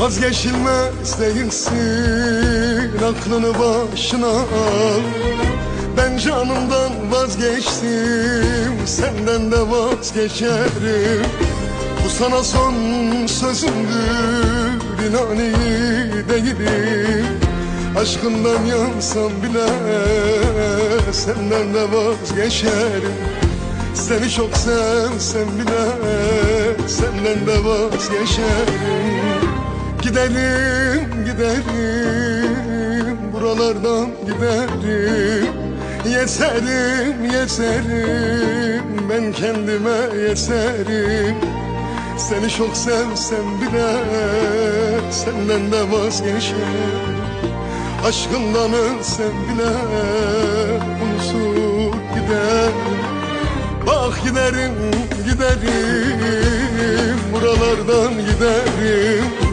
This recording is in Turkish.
Vazgeçilmez değilsin Aklını başına al. Ben canımdan vazgeçtim Senden de vazgeçerim. Bu sana son sözümdür İnan iyi değilim. Aşkından yansam bile Senden de vazgeçerim. Seni çok sevsem bile Senden de vazgeçerim Giderim, giderim Buralardan giderim. Yeterim, yeterim Ben kendime yeterim Seni çok sevsem bile Senden de vazgeçerim Aşkından ölsem bile Unutup giderim. Bak giderim, giderim Buralardan giderim